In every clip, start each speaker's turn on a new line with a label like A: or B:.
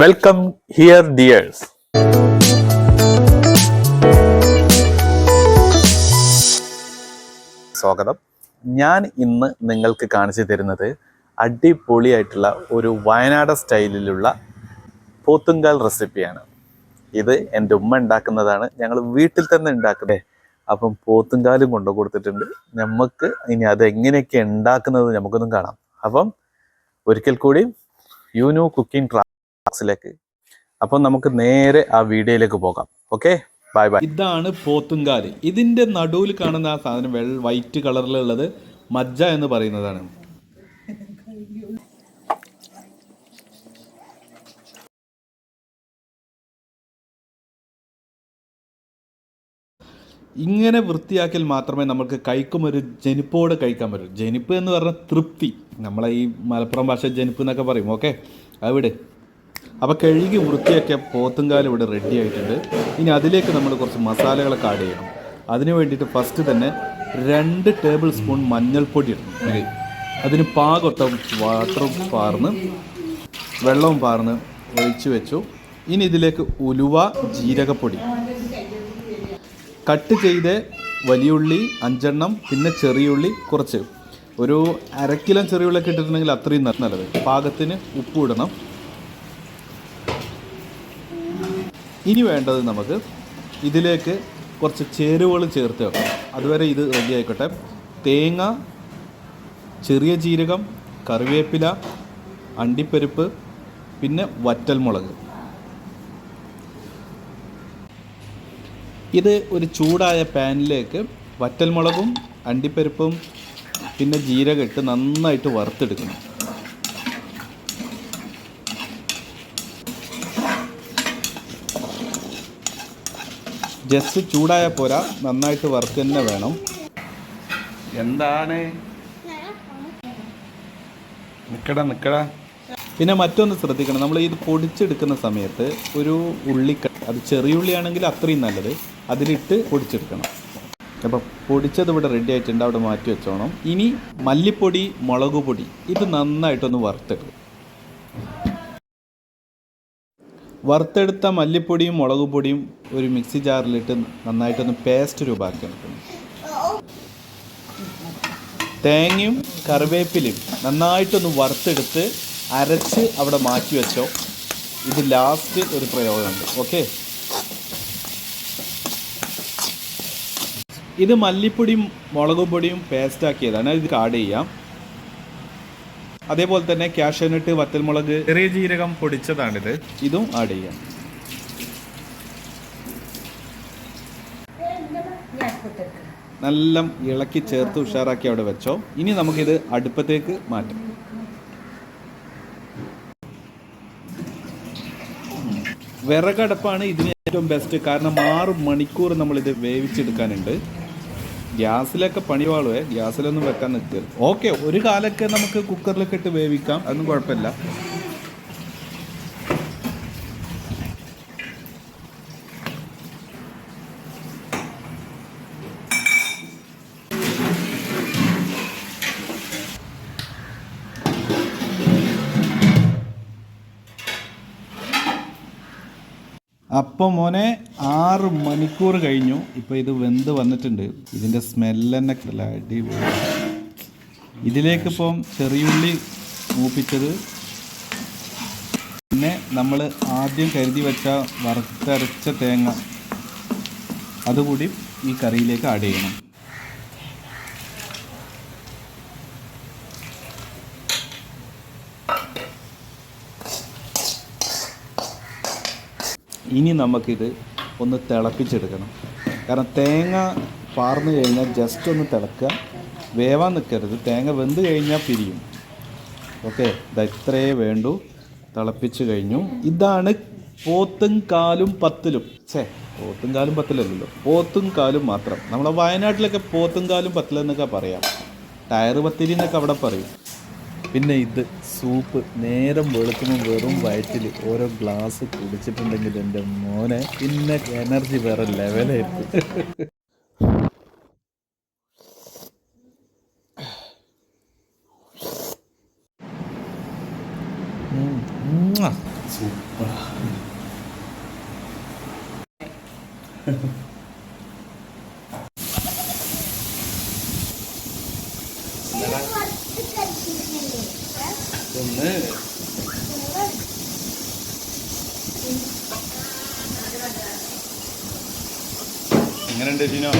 A: Welcome here dears സ്വാഗതം. ഞാൻ ഇന്ന് നിങ്ങൾക്ക് കാണിച്ചു തരുന്നത് അടിപൊളിയായിട്ടുള്ള ഒരു വയനാട് സ്റ്റൈലിലുള്ള പോത്തുങ്കാൽ റെസിപ്പിയാണ്. ഇത് എന്റെ ഉമ്മ ഉണ്ടാക്കുന്നതാണ്. ഞങ്ങൾ വീട്ടിൽ തന്നെ ഉണ്ടാക്കുന്നത്. അപ്പം പോത്തുങ്കാലും കൊണ്ടു കൊടുത്തിട്ടുണ്ട്. നമുക്ക് ഇനി അത് എങ്ങനെയൊക്കെ ഉണ്ടാക്കുന്നത് നമുക്കൊന്നും കാണാം. അപ്പം ഒരിക്കൽ കൂടി യൂനു കുക്കിംഗ് ക്ലാസ്സിലേക്ക് അപ്പം നമുക്ക് നേരെ ആ വീഡിയോയിലേക്ക് പോകാം. ഓക്കെ ബൈ ബൈ
B: ഇതാണ് പോത്തുങ്കാൽ. ഇതിന്റെ നടുവിൽ കാണുന്ന ആ സാധനം വെള്ള വൈറ്റ് കളറിലുള്ളത് മജ്ജ എന്ന് പറയുന്നതാണ്. ഇങ്ങനെ വൃത്തിയാക്കിയാൽ മാത്രമേ നമുക്ക് കഴിക്കും ഒരു ജനിപ്പോടെ കഴിക്കാൻ പറ്റൂ. ജനിപ്പ് എന്ന് പറഞ്ഞാൽ തൃപ്തി. നമ്മളെ ഈ മലപ്പുറം ഭാഷ ജനിപ്പ് എന്നൊക്കെ പറയും. ഓക്കെ അവിടെ അപ്പോൾ കഴുകി വൃത്തിയാക്കിയ പോത്തുംകാൽ ഇവിടെ റെഡി ആയിട്ടുണ്ട്. ഇനി അതിലേക്ക് നമ്മൾ കുറച്ച് മസാലകളൊക്കെ ആഡ് ചെയ്യണം. അതിന് വേണ്ടിയിട്ട് ഫസ്റ്റ് തന്നെ രണ്ട് ടേബിൾ സ്പൂൺ മഞ്ഞൾപ്പൊടി ഇടണം. അതിന് പാകൊത്ത വാട്ടറും പാർന്ന് വെള്ളവും പാർന്ന് ഒഴിച്ച് വെച്ചു. ഇനി ഇതിലേക്ക് ഉലുവ ജീരകപ്പൊടി. കട്ട് ചെയ്ത് വലിയുള്ളി അഞ്ചെണ്ണം പിന്നെ ചെറിയുള്ളി കുറച്ച്. ഒരു അര ചെറിയ ചെറിയുള്ളിയൊക്കെ ഇട്ടിട്ടുണ്ടെങ്കിൽ അത്രയും നല്ലത്. പാകത്തിന് ഉപ്പ് ഇടണം. ഇനി വേണ്ടത് നമുക്ക് ഇതിലേക്ക് കുറച്ച് ചേരുവകൾ ചേർത്ത് വെക്കണം. അതുവരെ ഇത് റെഡി ആയിക്കോട്ടെ. തേങ്ങ ചെറിയ ജീരകം കറിവേപ്പില അണ്ടിപ്പരിപ്പ് പിന്നെ വറ്റൽമുളക്. ഇത് ഒരു ചൂടായ പാനിലേക്ക് വറ്റൽമുളകും അണ്ടിപ്പരിപ്പും പിന്നെ ജീരകം ഇട്ട് നന്നായിട്ട് വറുത്തെടുക്കണം. ജസ്റ്റ് ചൂടായ പോരാ. നന്നായിട്ട് വറുത്ത് തന്നെ വേണം. എന്താണ്? നിക്കടാ നിക്കടാ. പിന്നെ മറ്റൊന്ന് ശ്രദ്ധിക്കണം. നമ്മൾ ഇത് പൊടിച്ചെടുക്കുന്ന സമയത്ത് ഒരു ഉള്ളി അത് ചെറിയ ഉള്ളിയാണെങ്കിൽ അത്രയും നല്ലത്. അതിലിട്ട് പൊടിച്ചെടുക്കണം. അപ്പോൾ പൊടിച്ചത് ഇവിടെ റെഡി ആയിട്ടുണ്ട്. അവിടെ മാറ്റി വെച്ചോണം. ഇനി മല്ലിപ്പൊടി മുളക് പൊടി ഇത് നന്നായിട്ടൊന്ന് വറുത്തെടുക്കും വറുത്തെടുത്ത മല്ലിപ്പൊടിയും മുളക് പൊടിയും ഒരു മിക്സി ജാറിലിട്ട് നന്നായിട്ടൊന്ന് പേസ്റ്റ് രൂപമാക്കി എടുക്കണം തേങ്ങയും കറിവേപ്പിലയും നന്നായിട്ടൊന്ന് വറുത്തെടുത്ത് അരച്ച് അവിടെ മാറ്റി വെച്ചോ. ഇത് ലാസ്റ്റ് ഒരു പ്രയോഗമുണ്ട്. ഓക്കെ ഇത് മല്ലിപ്പൊടിയും മുളക് പൊടിയും പേസ്റ്റ് ആക്കിയതാണ്. ഇത് ആഡ് ചെയ്യാം. അതേപോലെ തന്നെ കാഷ്യനട്ട് വത്തൽമുളക് ചെറിയ ജീരകം പൊടിച്ചതാണിത്. ഇതും ആഡ് ചെയ്യാം. നല്ല ഇളക്കി ചേർത്ത് ഉഷാറാക്കി അവിടെ വെച്ചോ. ഇനി നമുക്കിത് അടുപ്പത്തേക്ക് മാറ്റാം. വിറകടുപ്പാണ് ഇതിന് ഏറ്റവും ബെസ്റ്റ് കാരണം ആറ് മണിക്കൂർ നമ്മളിത് വേവിച്ചെടുക്കാനുണ്ട്. ഗ്യാസിലൊക്കെ പണിവാളുവേ ഗ്യാസിലൊന്നും വെക്കാൻ നിൽക്കരുത് ഓക്കെ ഒരു കാലൊക്കെ നമുക്ക് കുക്കറിലൊക്കെ ഇട്ട് വേവിക്കാം അതൊന്നും കുഴപ്പമില്ല. അപ്പം മോനെ ആറ് മണിക്കൂർ കഴിഞ്ഞു. ഇപ്പോൾ ഇത് വെന്ത് വന്നിട്ടുണ്ട്. ഇതിന്റെ സ്മെല്ല് തന്നെ ഉണ്ടല്ലോ, അടിപൊളി. ഇതിലേക്ക് ഇപ്പം ചെറിയുള്ളി മൂപ്പിച്ചത്. പിന്നെ നമ്മൾ ആദ്യം കരുതി വെച്ച വറുത്തരച്ച തേങ്ങ. അതുകൂടി ഈ കറിയിലേക്ക് ആഡ് ചെയ്യണം. ഇനി നമുക്കിത് ഒന്ന് തിളപ്പിച്ചെടുക്കണം. കാരണം തേങ്ങ പാർന്നു കഴിഞ്ഞാൽ ജസ്റ്റ് ഒന്ന് തിളക്കുക. വേവാൻ നിൽക്കരുത്. തേങ്ങ വെന്ത് കഴിഞ്ഞാൽ പിരിയും. ഓക്കെ ഇത് ഇത്രയേ വേണ്ടൂ. തിളപ്പിച്ച് കഴിഞ്ഞു. ഇതാണ് പോത്തും കാലും പത്തിലും. ഛേ പോത്തും കാലും പത്തിലല്ലല്ലോ. പോത്തും കാലും മാത്രം. നമ്മളെ വയനാട്ടിലൊക്കെ പോത്തും കാലും പത്തിലെന്നൊക്കെ പറയാം. ടയർ പത്തിരി എന്നൊക്കെ അവിടെ പറയും. പിന്നെ ഇത്. സൂപ്പ് നേരം വെളുക്കുമ്പോൾ വെറും വയറ്റിൽ ഓരോ ഗ്ലാസ് കുടിച്ചിട്ടുണ്ടെങ്കിൽ എന്റെ മോനെ പിന്നെ എനർജി വേറെ ലെവലായിരുന്നു സൂപ്പർ ഒന്ന്. എങ്ങനെയുണ്ട് ജിനോ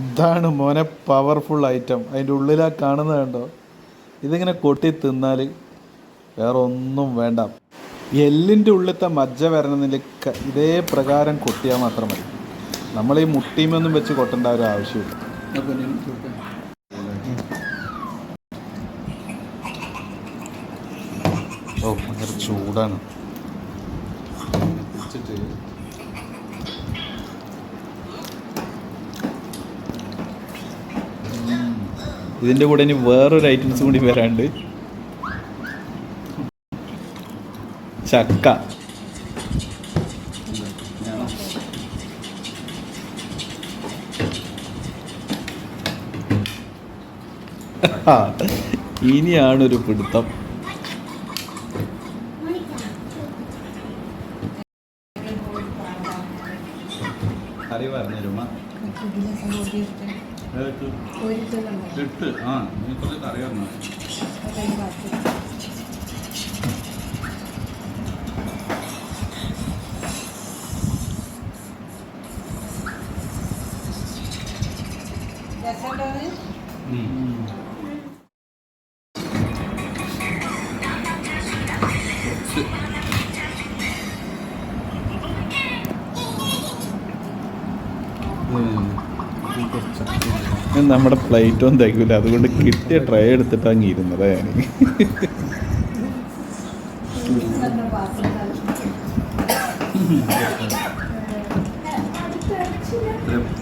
B: ഇതാണ് മോനെ പവർഫുൾ ഐറ്റം അതിന്റെ ഉള്ളിലാ കാണുന്നത് കണ്ടോ? ഇതിങ്ങനെ കൊട്ടി തിന്നാൽ വേറെ ഒന്നും വേണ്ട. എല്ലിന്റെ ഉള്ളിലത്തെ മജ്ജ വരണമെന്നില്ല ഇതേ പ്രകാരം കൊട്ടിയാൽ മാത്രം മതി. നമ്മൾ ഈ മുട്ടിമൊന്നും വെച്ച് കൊട്ടേണ്ട ഒരു ആവശ്യമില്ല. ഓ ഭയങ്കര ചൂടാണ്. ഇതിന്റെ കൂടെ ഇനി വേറൊരു ഐറ്റംസ് കൂടി വരാണ്ട് ചക്ക ആ, ഇനിയാണ് ഒരു പിടുത്തം. കറി പറഞ്ഞുതരുമ? ഇട്ട് ആ നീ കുറച്ച് കറി പറഞ്ഞു നമ്മുടെ പ്ലേറ്റൊന്നും തയ്ക്കില്ല അതുകൊണ്ട് കിട്ടിയ ട്രൈ എടുത്തിട്ട് അങ്ങ് ഇരുന്നതാ. ഞാൻ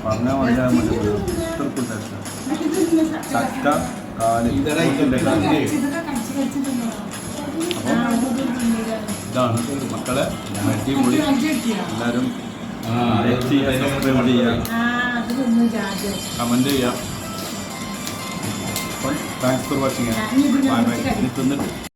B: പറഞ്ഞാൽ മനസ്സിലാകാൻ ചക്ക കാൽ ഇതാണ് മക്കളെ അടിപൊളി എല്ലാവരും കമന്റ് ചെയ്യാം thanks for watching bye bye തിന്നിട്ട്